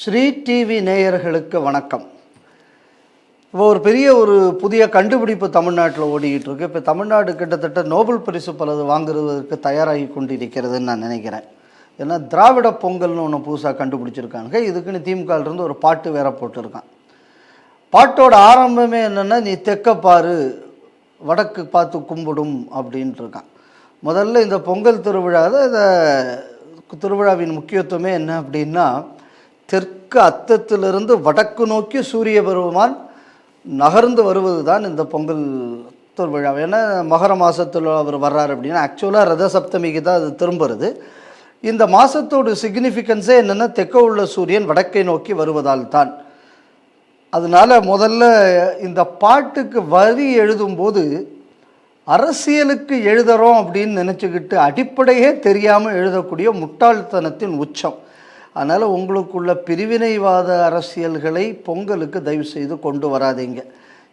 Sri TV நேயர்களுக்கு வணக்கம். இப்போ ஒரு பெரிய ஒரு புதிய கண்டுபிடிப்பு தமிழ்நாட்டில் ஓடிக்கிட்டு இருக்கு இப்போ தமிழ்நாடு கிட்டத்தட்ட நோபல் பரிசு பலது வாங்குறதுக்கு தயாராகி கொண்டிருக்கிறதுன்னு நான் நினைக்கிறேன். ஏன்னா திராவிட பொங்கல்னு ஒன்று புதுசாக கண்டுபிடிச்சிருக்காங்க. இதுக்குன்னு திமுகலேருந்து ஒரு பாட்டு வேற போட்டிருக்கான். பாட்டோட ஆரம்பமே என்னென்னா நீ தெக்க பாரு வடக்கு பார்த்து கும்பிடும் அப்படின்ட்டு இருக்கான் முதல்ல இந்த பொங்கல் திருவிழாவில் இந்த திருவிழாவின் முக்கியத்துவமே என்ன அப்படின்னா தெற்கு அத்தத்திலிருந்து வடக்கு நோக்கி சூரிய பெருமான் நகர்ந்து வருவது தான் இந்த பொங்கல் திருவிழா ஏன்னா மகர மாதத்தில் அவர் வர்றார் அப்படின்னா ஆக்சுவலாக ரத சப்தமிக்கு தான் அது திரும்புறது. இந்த மாதத்தோட சிக்னிஃபிகன்ஸே என்னென்னா தெற்க உள்ள சூரியன் வடக்கை நோக்கி வருவதால் தான். அதனால முதல்ல இந்த பாட்டுக்கு வரி எழுதும்போது அரசியலுக்கு எழுதுறோம் அப்படின்னு நினச்சிக்கிட்டு அடிப்படையே தெரியாமல் எழுதக்கூடிய முட்டாள்தனத்தின் உச்சம். அதனால் உங்களுக்குள்ள பிரிவினைவாத அரசியல்களை பொங்கலுக்கு தயவு செய்து கொண்டு வராதீங்க.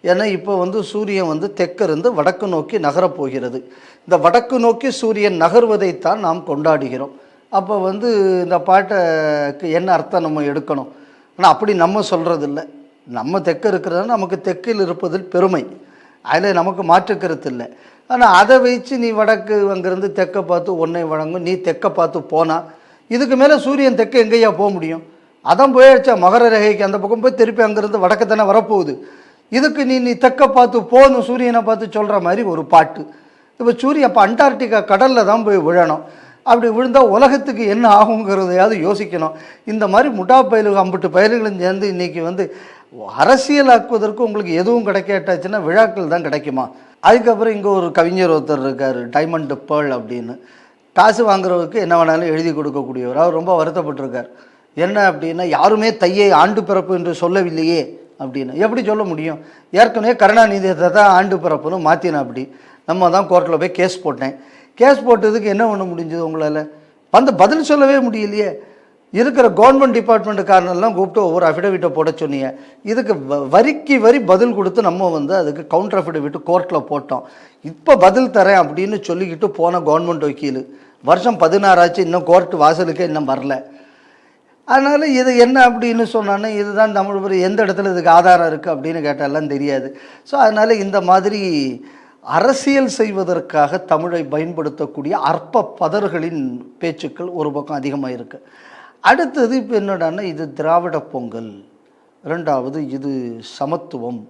ஏன்னா இப்போ வந்து சூரியன் வந்து தெற்கிருந்து வடக்கு நோக்கி நகரப் போகிறது இந்த வடக்கு நோக்கி சூரியன் நகர்வதைத்தான் நாம் கொண்டாடுகிறோம். அப்போ வந்து இந்த பாட்டுக்கு என்ன அர்த்தம் நம்ம எடுக்கணும்? ஆனால் அப்படி நம்ம சொல்கிறதில்ல நம்ம தெற்கு இருக்கிறது நமக்கு தெற்கில் இருப்பதில் பெருமை. அதில் நமக்கு மாற்றுக்கிறது இல்லை. ஆனால் அதை வச்சு நீ வடக்கு அங்கேருந்து தெற்க பார்த்து ஒன்றை வழங்கும் நீ தெற்க பார்த்து போனால் இதுக்கு மேலே சூரியன் தெற்க எங்கேயா போக முடியும்? அதான் போயிடுச்சா மகர ரேகைக்கு அந்த பக்கம் போய் திருப்பி அங்கேருந்து வடக்கு தானே வரப்போகுது. இதுக்கு நீ நீ தெற்க பார்த்து போகணும் சூரியனை பார்த்து சொல்கிற மாதிரி ஒரு பாட்டு. இப்போ சூரியன் அப்போ அண்டார்டிகா கடலில் தான் போய் விழணும். அப்படி விழுந்தால் உலகத்துக்கு என்ன ஆகுங்கிறதையாவது யோசிக்கணும். இந்த மாதிரி முட்டா பயலுக அம்பட்டு பயல்களும் சேர்ந்து இன்றைக்கி வந்து அரசியலாக்குவதற்கு உங்களுக்கு எதுவும் கிடைக்காட்டாச்சுன்னா விழாக்கள் தான் கிடைக்குமா? அதுக்கப்புறம் இங்கே ஒரு கவிஞர் ஒருத்தர் இருக்கார் டைமண்ட் பேர்ல் அப்படின்னு. காசு வாங்குறவருக்கு என்ன வேணாலும் எழுதி கொடுக்கக்கூடியவர். அவர் ரொம்ப வருத்தப்பட்டிருக்கார். என்ன அப்படின்னா யாருமே தையை ஆண்டு பிறப்பு என்று சொல்லவில்லையே அப்படின்னு. எப்படி சொல்ல முடியும்? ஏற்கனவே கருணாநிதியத்தை தான் ஆண்டு பிறப்புன்னு மாற்றினேன் அப்படி. நம்ம தான் கோர்ட்டில் போய் கேஸ் போட்டேன். கேஸ் போட்டதுக்கு என்ன பண்ண முடிஞ்சது உங்களால்? வந்து பதில் சொல்லவே முடியலையே. இருக்கிற கவர்மெண்ட் டிபார்ட்மெண்ட்டுக்காரனெல்லாம் கூப்பிட்டு ஒவ்வொரு அஃபிடவிட்டை போட சொன்னீங்க. இதுக்கு வ- வரிக்கு வரி பதில் கொடுத்து நம்ம வந்து அதுக்கு கவுண்டர் அஃபிடவிட் கோர்ட்டில் போட்டோம். இப்போ பதில் தரேன் அப்படின்னு சொல்லிக்கிட்டு போன கவர்மெண்ட் வக்கீல். வருஷம் பதினாறாச்சு இன்னும் கோர்ட்டு வாசலுக்கே இன்னும் வரல. அதனால் இது என்ன அப்படின்னு சொன்னானே இதுதான் தமிழ் எந்த இடத்துல இதுக்கு ஆதாரம் இருக்குது அப்படின்னு கேட்டாலாம் தெரியாது. ஸோ அதனால் இந்த மாதிரி அரசியல் செய்வதற்காக தமிழை பயன்படுத்தக்கூடிய அற்ப பதர்களின் பேச்சுக்கள் ஒரு பக்கம் அதிகமாக இருக்குது அடுத்தது இப்போ என்னடான்னா இது திராவிட பொங்கல். ரெண்டாவது இது சமத்துவம்.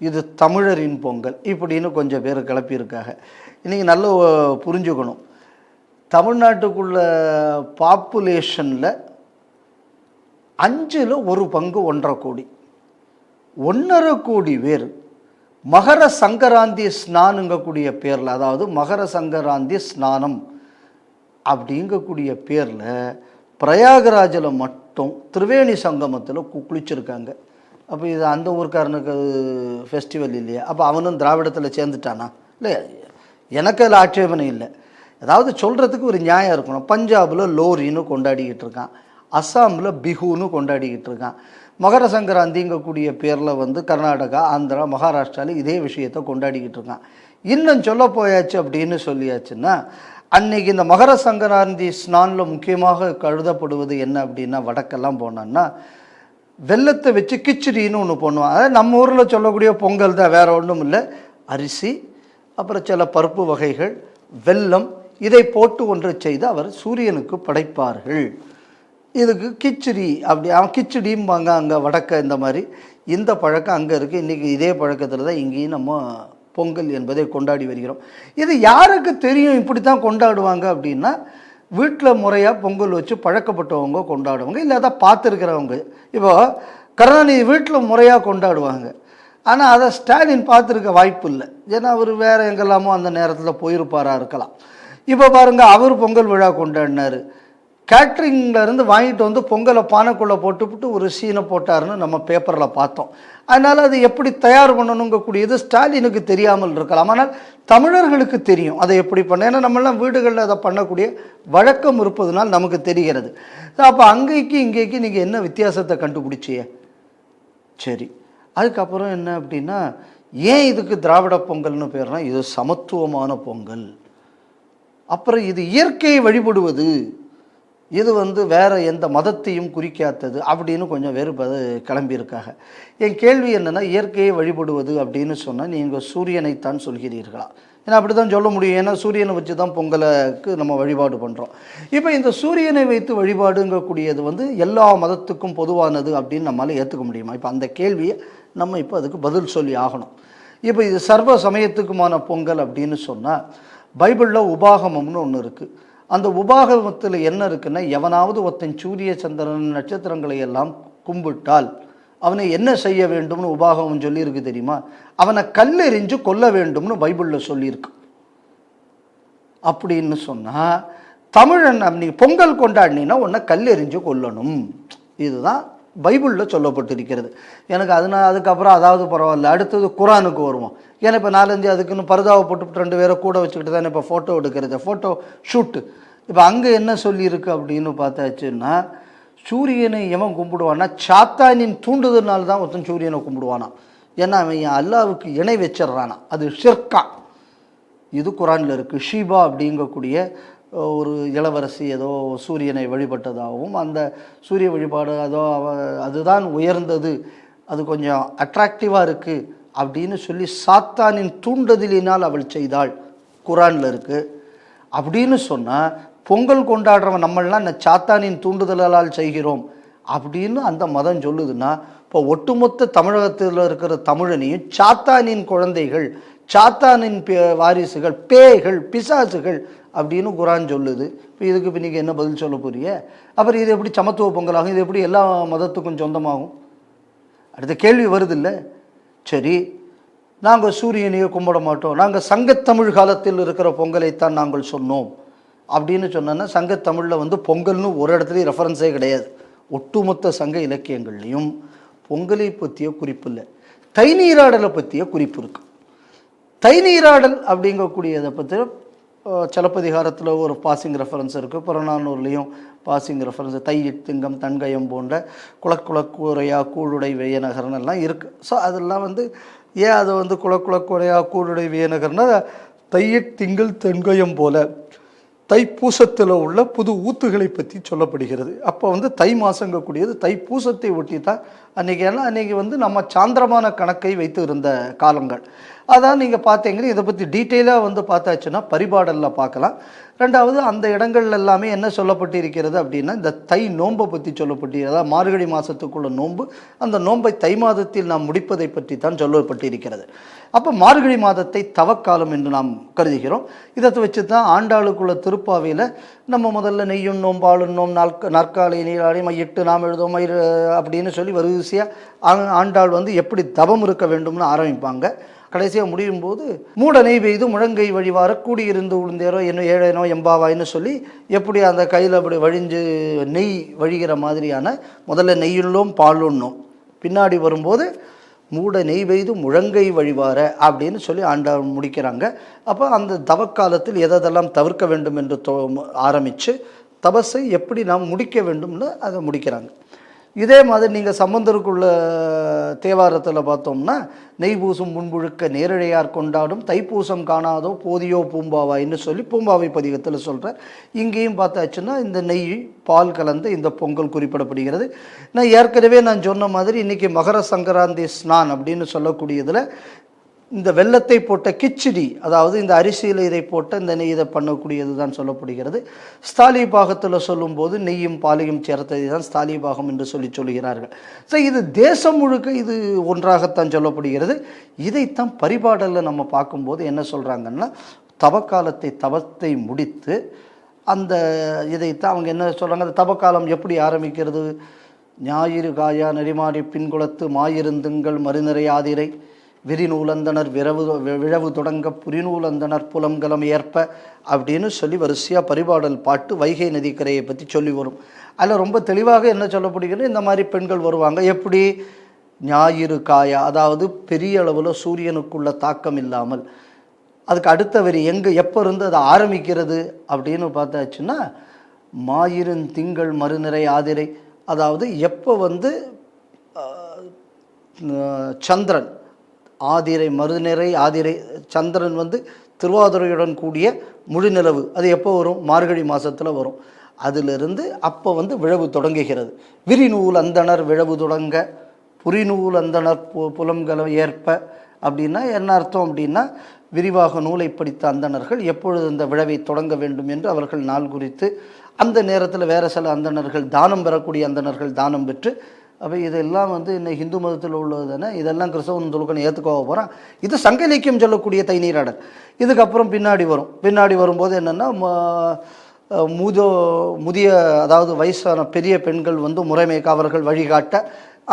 இது தமிழரின் பொங்கல். இப்படின்னு கொஞ்சம் பேர் கிளப்பியிருக்காங்க. இன்றைக்கி நல்ல புரிஞ்சுக்கணும். தமிழ்நாட்டுக்குள்ள பாப்புலேஷனில் அஞ்சில் ஒரு பங்கு ஒன்றரை கோடி. ஒன்றரை கோடி பேர் மகர சங்கராந்தி ஸ்நானுங்கக்கூடிய பேரில் அதாவது மகர சங்கராந்தி ஸ்நானம் அப்படிங்கக்கூடிய பேரில் பிரயாகராஜில் மட்டும் திரிவேணி சங்கமத்தில் குளிச்சிருக்காங்க. அப்போ இது அந்த ஊருக்காரனுக்கு ஃபெஸ்டிவல் இல்லையா? அப்போ அவனும் திராவிடத்தில் சேர்ந்துட்டானா? இல்லை எனக்கு அதில் ஆட்சேபனை இல்லை. அதாவது சொல்கிறதுக்கு ஒரு நியாயம் இருக்கணும். பஞ்சாபில் லோரின்னு கொண்டாடிக்கிட்டு இருக்கான். அஸ்ஸாமில் பிஹுன்னு கொண்டாடிக்கிட்டு இருக்கான். மகர சங்கராந்திங்கக்கூடிய பேரில் வந்து கர்நாடகா ஆந்திரா மகாராஷ்டிராவில் இதே விஷயத்தை கொண்டாடிக்கிட்டு இருக்கான். இன்னும் சொல்ல போயாச்சு அப்படின்னு சொல்லியாச்சுன்னா அன்னைக்கு இந்த மகர சங்கராந்தி ஸ்நானில் முக்கியமாக கழுதப்படுவது என்ன அப்படின்னா வடக்கெல்லாம் போனோன்னா வெள்ளத்தை வச்சு கிச்சடின்னு ஒன்று பண்ணுவோம் அதாவது நம்ம ஊரில் சொல்லக்கூடிய பொங்கல் தான் வேறு ஒன்றும் இல்லை. அரிசி அப்புறம் சில பருப்பு வகைகள் வெல்லம் இதை போட்டு ஒன்று செய்து அவர் சூரியனுக்கு படைப்பார்கள். இதுக்கு கிச்சடி அப்படி அவன் கிச்சடிம்பாங்க அங்கே வடக்க இந்த மாதிரி. இந்த பழக்கம் அங்கே இருக்குது இன்றைக்கி இதே பழக்கத்தில் தான் இங்கேயும் நம்ம பொங்கல் என்பதை கொண்டாடி வருகிறோம். இது யாருக்கு தெரியும் இப்படி தான் கொண்டாடுவாங்க அப்படின்னா வீட்டில் முறையாக பொங்கல் வச்சு பழக்கப்பட்டவங்க கொண்டாடுவாங்க இல்லை பார்த்துருக்கிறவங்க. இப்போ கருணாநிதி வீட்டில் முறையாக கொண்டாடுவாங்க. ஆனால் அதை ஸ்டாலின் பார்த்துருக்க வாய்ப்பு இல்லை. ஏன்னா அவர் வேறு எங்கெல்லாமோ அந்த நேரத்தில் போயிருப்பாராக இருக்கலாம். இப்போ பாருங்கள் அவர் பொங்கல் விழா கொண்டாடினார். கேட்ரிங்ல இருந்து வாங்கிட்டு வந்து பொங்கலை பானைக்குள்ளே போட்டுவிட்டு ஒரு சீனை போட்டாருன்னு நம்ம பேப்பரில் பார்த்தோம். அதனால் அது எப்படி தயார் பண்ணணுங்கக்கூடியது ஸ்டாலினுக்கு தெரியாமல் இருக்கலாம். ஆனால் தமிழர்களுக்கு தெரியும் அதை எப்படி பண்ண ஏன்னா நம்மளாம் வீடுகளில் அதை பண்ணக்கூடிய வழக்கம் இருப்பதனால் நமக்கு தெரிகிறது. அப்போ அங்கேக்கு இங்கேக்கு நீங்கள் என்ன வித்தியாசத்தை கண்டுபிடிச்சிய? சரி. அதுக்கப்புறம் என்ன அப்படின்னா ஏன் இதுக்கு திராவிட பொங்கல்னு பேர்னா இது சமத்துவமான பொங்கல். அப்புறம் இது இயற்கையை வழிபடுவது. இது வந்து வேறு எந்த மதத்தையும் குறிக்காதது அப்படின்னு கொஞ்சம் வேறுபது கிளம்பியிருக்காங்க. என் கேள்வி என்னென்னா இயற்கையை வழிபடுவது அப்படின்னு சொன்னால் நீங்கள் சூரியனைத்தான் சொல்கிறீர்களா? ஏன்னா அப்படி தான் சொல்ல முடியும். ஏன்னா சூரியனை வச்சு தான் பொங்கலுக்கு நம்ம வழிபாடு பண்ணுறோம் இப்போ இந்த சூரியனை வைத்து வழிபாடுங்கக்கூடியது வந்து எல்லா மதத்துக்கும் பொதுவானது அப்படின்னு நம்மளால் ஏற்றுக்க முடியுமா? இப்போ அந்த கேள்வியை நம்ம இப்போ அதுக்கு பதில் சொல்லி ஆகணும். இப்போ இது சர்வ சமயத்துக்குமான பொங்கல் அப்படின்னு சொன்னால் பைபிளில் உபாகமம்னு ஒன்று இருக்குது அந்த உபாகமத்தில் என்ன இருக்குன்னா எவனாவது ஒருத்தன் சூரிய சந்திரன் நட்சத்திரங்களை எல்லாம் கும்பிட்டால் அவனை என்ன செய்ய வேண்டும்னு உபாகமம் சொல்லியிருக்கு தெரியுமா? அவனை கல்லெறிஞ்சு கொல்ல வேண்டும்னு பைபிளில் சொல்லியிருக்கு. அப்படின்னு சொன்னால் தமிழன் நீ பொங்கல் கொண்டாடினா உன்னை கல்லெறிஞ்சு கொல்லணும். இதுதான் பைபிளில் சொல்லப்பட்டிருக்கிறது. எனக்கு அதனால் அதுக்கப்புறம் அதாவது பரவாயில்ல அடுத்தது குரானுக்கு வருவோம். ஏன்னா இப்போ நாலஞ்சு அதுக்குன்னு பரதாவை போட்டு ரெண்டு பேரை கூட வச்சுக்கிட்டு தானே இப்போ ஃபோட்டோ எடுக்கிறது. ஃபோட்டோ ஷூட்டு இப்போ அங்கே என்ன சொல்லியிருக்கு அப்படின்னு பார்த்தாச்சுன்னா சூரியனை எவன் கும்பிடுவான்னா சாத்தானின் தூண்டுதல்னால தான் ஒருத்தன் சூரியனை கும்பிடுவானா. ஏன்னா அவன் அல்லாவுக்கு இணை வச்சிடுறானா. அது ஷிர்கா. இது குரானில் இருக்குது ஷீபா அப்படிங்கக்கூடிய ஒரு இளவரசி ஏதோ சூரியனை வழிபட்டதாகவும் அந்த சூரிய வழிபாடு அதோ அவ அதுதான் உயர்ந்தது அது கொஞ்சம் அட்ராக்டிவாக இருக்குது அப்படின்னு சொல்லி சாத்தானின் தூண்டுதலினால் அவள் செய்தாள். குரானில் இருக்குது அப்படின்னு சொன்னால் பொங்கல் கொண்டாடுறவன் நம்மளாம் இந்த சாத்தானின் தூண்டுதலால் செய்கிறோம் அப்படின்னு அந்த மதம் சொல்லுதுன்னா இப்போ ஒட்டுமொத்த தமிழகத்தில் இருக்கிற தமிழனையும் சாத்தானின் குழந்தைகள் சாத்தானின் பே- வாரிசுகள் பேய்கள் பிசாசுகள் அப்படின்னு குரான் சொல்லுது. இப்போ இதுக்கு இப்போ நீங்கள் என்ன பதில் சொல்ல போறிய அப்புறம் இது எப்படி சமத்துவ பொங்கலாகும்? இது எப்படி எல்லா மதத்துக்கும் சொந்தமாகும்? அடுத்த கேள்வி வருது இல்லை சரி நாங்கள் சூரியனையே கும்பிட மாட்டோம். நாங்கள் சங்கத்தமிழ் காலத்தில் இருக்கிற பொங்கலைத்தான் நாங்கள் சொன்னோம். அப்படின்னு சொன்னோன்னா சங்கத்தமிழில் வந்து பொங்கல்னு ஒரு இடத்துலையும் ரெஃபரன்ஸே கிடையாது. ஒட்டுமொத்த சங்க இலக்கியங்கள்லையும் பொங்கலை பற்றிய குறிப்பு இல்லை தைநீராடலை பற்றிய குறிப்பு இருக்குது தை நீராடல் அப்படிங்கக்கூடியதை பற்றி சிலப்பதிகாரத்தில் ஒரு பாசிங் ரெஃபரன்ஸ் இருக்குது புறநானூர்லேயும் பாசிங் ரெஃபரன்ஸ் தை திங்கம் தன்கயம் போன்ற குளக்குளக்கூரையா கூழுடை வியநகர்னு எல்லாம் இருக்குது ஸோ அதெல்லாம் வந்து ஏன் அதை வந்து குளக்குளக்கூரையா கூழுடை வியநகர்னால் தையிட் திங்கள் தென்கயம் போல் தைப்பூசத்தில் உள்ள புது ஊத்துகளை பற்றி சொல்லப்படுகிறது. அப்போ வந்து தை மாசங்கக்கூடியது தைப்பூசத்தை ஒட்டி தான் அன்றைக்கி எல்லாம் அன்றைக்கி வந்து நம்ம சாந்திரமான கணக்கை வைத்து இருந்த காலங்கள். அதான் நீங்கள் பார்த்தீங்கன்னா இதை பற்றி டீட்டெயிலாக வந்து பார்த்தாச்சுன்னா பரிபாடலில் பார்க்கலாம். ரெண்டாவது அந்த இடங்கள் எல்லாமே என்ன சொல்லப்பட்டிருக்கிறது அப்படின்னா இந்த தை நோன்பை பற்றி சொல்லப்பட்டிருக்கிறது. அதாவது மார்கழி மாதத்துக்குள்ள நோன்பு அந்த நோன்பை தை மாதத்தில் நாம் முடிப்பதை பற்றி தான் சொல்லப்பட்டிருக்கிறது. அப்போ மார்கழி மாதத்தை தவக்காலம் என்று நாம் கருதுகிறோம். இதை வச்சு தான் ஆண்டாளுக்குள்ள திருப்பாவையில் நம்ம முதல்ல நெய்யும் நோம்பாளும் நோம் நாற்க நாற்காலி நீராடி மையிட்டு நாம் எழுதும் மயிர் அப்படின்னு சொல்லி வரிசையாக ஆண்டாள் வந்து எப்படி தவம் இருக்க வேண்டும்னு ஆரம்பிப்பாங்க. கடைசியாக முடியும் போது மூட நெய் பெய்து முழங்கை வழிவார கூடியிருந்து உளுந்தேரோ என்ன ஏழேனோ எம்பாவாயின்னு சொல்லி எப்படி அந்த கையில் அப்படி வழிஞ்சு நெய் வழிகிற மாதிரியான முதல்ல நெய்யுள்ளோம் பாலுண்ணோம் பின்னாடி வரும்போது மூட நெய் பெய்து முழங்கை வழிவார அப்படின்னு சொல்லி ஆண்டவர் முடிக்கிறாங்க. அப்போ அந்த தவக்காலத்தில் எதெல்லாம் தவிர்க்க வேண்டும் என்று தோ ஆரம்பித்து தபஸை எப்படி நாம் முடிக்க வேண்டும்னு அதை முடிக்கிறாங்க. இதே மாதிரி நீங்கள் சம்பந்தருக்குள்ள தேவாரத்தில் பார்த்தோம்னா நெய் பூசும் முன்புழுக்க நேரழையார் கொண்டாடும் தைப்பூசம் காணாதோ போதியோ பூம்பாவாயின்னு சொல்லி பூம்பாவை பதிகத்தில் சொல்கிறார் இங்கேயும் பார்த்தாச்சுன்னா இந்த நெய் பால் கலந்து இந்த பொங்கல் குறிப்பிடப்படுகிறது. நான் ஏற்கனவே நான் சொன்ன மாதிரி இன்றைக்கி மகர சங்கராந்தி ஸ்நான் அப்படின்னு சொல்லக்கூடியதில் இந்த வெள்ளத்தை போட்ட கிச்சிடி அதாவது இந்த அரிசியில் இதை போட்ட இந்த நெய் இதை பண்ணக்கூடியது தான் சொல்லப்படுகிறது. ஸ்தாலி பாகத்தில் சொல்லும்போது நெய்யும் பாலையும் சேர்த்ததை தான் ஸ்தாலி பாகம் என்று சொல்லி சொல்கிறார்கள். ஸோ இது தேசம் முழுக்க இது ஒன்றாகத்தான் சொல்லப்படுகிறது. இதைத்தான் பரிபாடலில் நம்ம பார்க்கும்போது என்ன சொல்கிறாங்கன்னா தவக்காலத்தை தவத்தை முடித்து அந்த இதைத்தான் அவங்க என்ன சொல்கிறாங்க அந்த தவக்காலம் எப்படி ஆரம்பிக்கிறது? ஞாயிறு காயா நெறிமாறி பின்குளத்து மாயிருந்துங்கள் மறுநிறை ஆதிரை. விரிநூலந்தனர் விரவு விழவு தொடங்க புரிநூலந்தனர் புலம்கலம் ஏற்ப அப்படின்னு சொல்லி வரிசையாக பரிபாடல் பாட்டு வைகை நதிக்கரையை பற்றி சொல்லி வரும். அதில் ரொம்ப தெளிவாக என்ன சொல்லப்படுகிறது? இந்த மாதிரி பெண்கள் வருவாங்க. எப்படி? ஞாயிறு காயா அதாவது பெரிய அளவில் சூரியனுக்குள்ள தாக்கம் இல்லாமல். அதுக்கு அடுத்த வரி எங்கே எப்போ இருந்து அது ஆரம்பிக்கிறது அப்படின்னு பார்த்தாச்சுன்னா மாயிரின் திங்கள் மறுநிறை ஆதிரை அதாவது எப்போ வந்து சந்திரன் ஆதிரை மறுநிறை ஆதிரை சந்திரன் வந்து திருவாதிரையுடன் கூடிய முழுநிலவு. அது எப்போ வரும்? மார்கழி மாதத்தில் வரும். அதிலிருந்து அப்போ வந்து விழவு தொடங்குகிறது. விரிநூல் அந்தணர் விழவு தொடங்க புரிநூல் அந்தணர் பு புலம்களை ஏற்ப அப்படின்னா என்ன அர்த்தம் அப்படின்னா விரிவாக நூலை படித்த அந்தணர்கள் எப்பொழுது இந்த விழவை தொடங்க வேண்டும் என்று அவர்கள் நாள் குறித்து அந்த நேரத்தில் வேறு சில அந்தணர்கள் தானம் பெறக்கூடிய அந்தணர்கள் தானம் பெற்று அப்போ இதெல்லாம் வந்து இன்னும் ஹிந்து மதத்தில் உள்ளது தானே? இதெல்லாம் கிறிஸ்தவன் தொழுக்கணும் ஏற்றுக்கோக போகிறான் இது சங்க இலக்கியம் சொல்லக்கூடிய தைநீராடல் இதுக்கப்புறம் பின்னாடி வரும். பின்னாடி வரும்போது என்னென்னா முதோ முதிய அதாவது வயசான பெரிய பெண்கள் வந்து முறைமைக்கு அவர்கள் வழிகாட்ட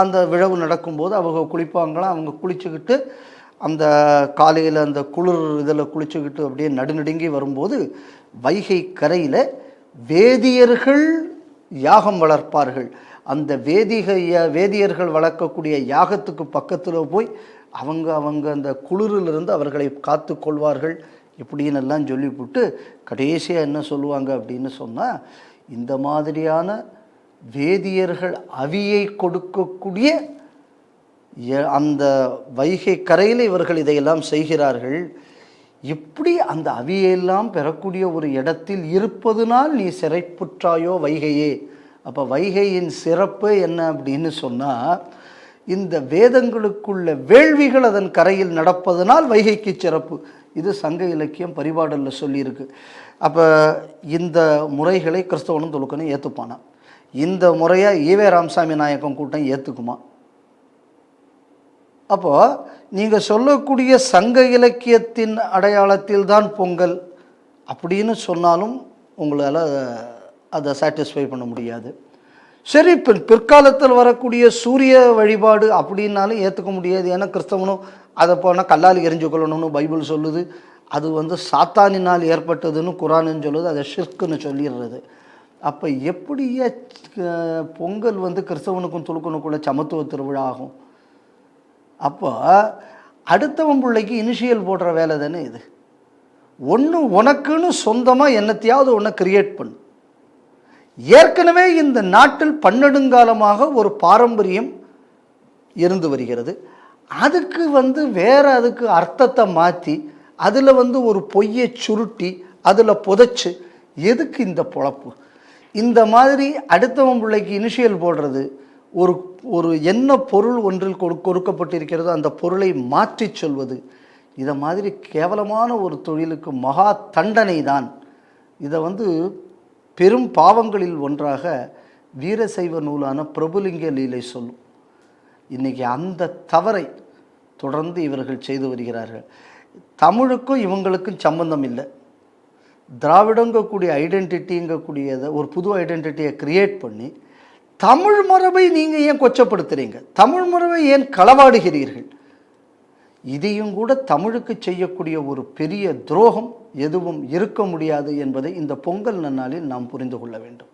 அந்த விழவு நடக்கும்போது அவங்க குளிப்பாங்களாம் அவங்க குளிச்சுக்கிட்டு அந்த காலையில் அந்த குளிர் இதில் குளிச்சுக்கிட்டு அப்படியே நடுநடுங்கி வரும்போது வைகை கரையில் வேதியர்கள் யாகம் வளர்ப்பார்கள். அந்த வேதிகைய வேதியர்கள் வளர்க்கக்கூடிய யாகத்துக்கு பக்கத்தில் போய் அவங்க அவங்க அந்த குளிரிலிருந்து அவர்களை காத்து கொள்வார்கள் இப்படின்னு எல்லாம் சொல்லிவிட்டு கடைசியாக என்ன சொல்லுவாங்க அப்படின்னு சொன்னால் இந்த மாதிரியான வேதியர்கள் அவியை கொடுக்கக்கூடிய அந்த வைகை கரையில் இவர்கள் இதையெல்லாம் செய்கிறார்கள். இப்படி அந்த அவியெல்லாம் பெறக்கூடிய ஒரு இடத்தில் இருப்பதுனால் நீ சிறைப்புற்றாயோ வைகையே. அப்போ வைகையின் சிறப்பு என்ன அப்படின்னு சொன்னால் இந்த வேதங்களுக்குள்ள வேள்விகள் அதன் கரையில் நடப்பதனால் வைகைக்கு சிறப்பு. இது சங்க இலக்கியம் பரிபாடலில் சொல்லியிருக்கு. அப்போ இந்த முறைகளை கிறிஸ்தவனும் தொழுக்கணும் ஏற்றுப்பானா இந்த முறையை ஈவே ராமசாமி நாயக்கம் கூட்டம் ஏற்றுக்குமா அப்போ நீங்கள் சொல்லக்கூடிய சங்க இலக்கியத்தின் அடையாளத்தில் தான் பொங்கல் அப்படின்னு சொன்னாலும் உங்களால் அதை சாட்டிஸ்ஃபை பண்ண முடியாது. சரி இப்போ பிற்காலத்தில் வரக்கூடிய சூரிய வழிபாடு அப்படின்னாலும் ஏற்றுக்க முடியாது. ஏன்னா கிறிஸ்தவனும் அதை போனால் கல்லால் எரிஞ்சு கொள்ளணும்னு பைபிள் சொல்லுது. அது வந்து சாத்தானினால் ஏற்பட்டதுன்னு குரானுன்னு சொல்லுது. அதை ஷிர்க்குன்னு சொல்லிடுறது. அப்போ எப்படியே பொங்கல் வந்து கிறிஸ்தவனுக்கும் துலுக்கனுக்குள்ள சமத்துவ திருவிழா ஆகும். அப்போ அடுத்தவன் பிள்ளைக்கு இனிஷியல் போடுற வேலை தானே இது. ஒன்று உனக்குன்னு சொந்தமாக என்னத்தையாவது ஒன்று கிரியேட் பண்ணு. ஏற்கனவே இந்த நாட்டில் பன்னெடுங்காலமாக ஒரு பாரம்பரியம் இருந்து வருகிறது. அதுக்கு வந்து வேறு அதுக்கு அர்த்தத்தை மாற்றி அதில் வந்து ஒரு பொய்யை சுருட்டி அதில் புதைச்சு எதுக்கு இந்த பொழப்பு? இந்த மாதிரி அடுத்தவன் பிள்ளைக்கு இனிஷியல் போடுறது ஒரு ஒரு என்ன பொருள் ஒன்றில் கொடு கொடுக்கப்பட்டிருக்கிறதோ அந்த பொருளை மாற்றிச் சொல்வது இதை மாதிரி கேவலமான ஒரு தொழிலுக்கு மகா தண்டனை தான் இதை வந்து பெரும் பாவங்களில் ஒன்றாக வீரசைவ நூலான பிரபுலிங்க லீலை சொல்லும். இன்றைக்கி அந்த தவறை தொடர்ந்து இவர்கள் செய்து வருகிறார்கள். தமிழுக்கும் இவங்களுக்கும் சம்பந்தம் இல்லை. திராவிடங்கக்கூடிய ஐடென்டிட்டிங்கக்கூடியதை ஒரு புது ஐடென்டிட்டியை க்ரியேட் பண்ணி தமிழ் மரபை நீங்கள் ஏன் கொச்சப்படுத்துறீங்க? தமிழ் மரபை ஏன் களவாடுகிறீர்கள்? இதையும் கூட தமிழுக்கு செய்யக்கூடிய ஒரு பெரிய துரோகம் எதுவும் இருக்க முடியாது என்பதை இந்த பொங்கல் நன்னாளில் நாம் புரிந்து கொள்ள வேண்டும்.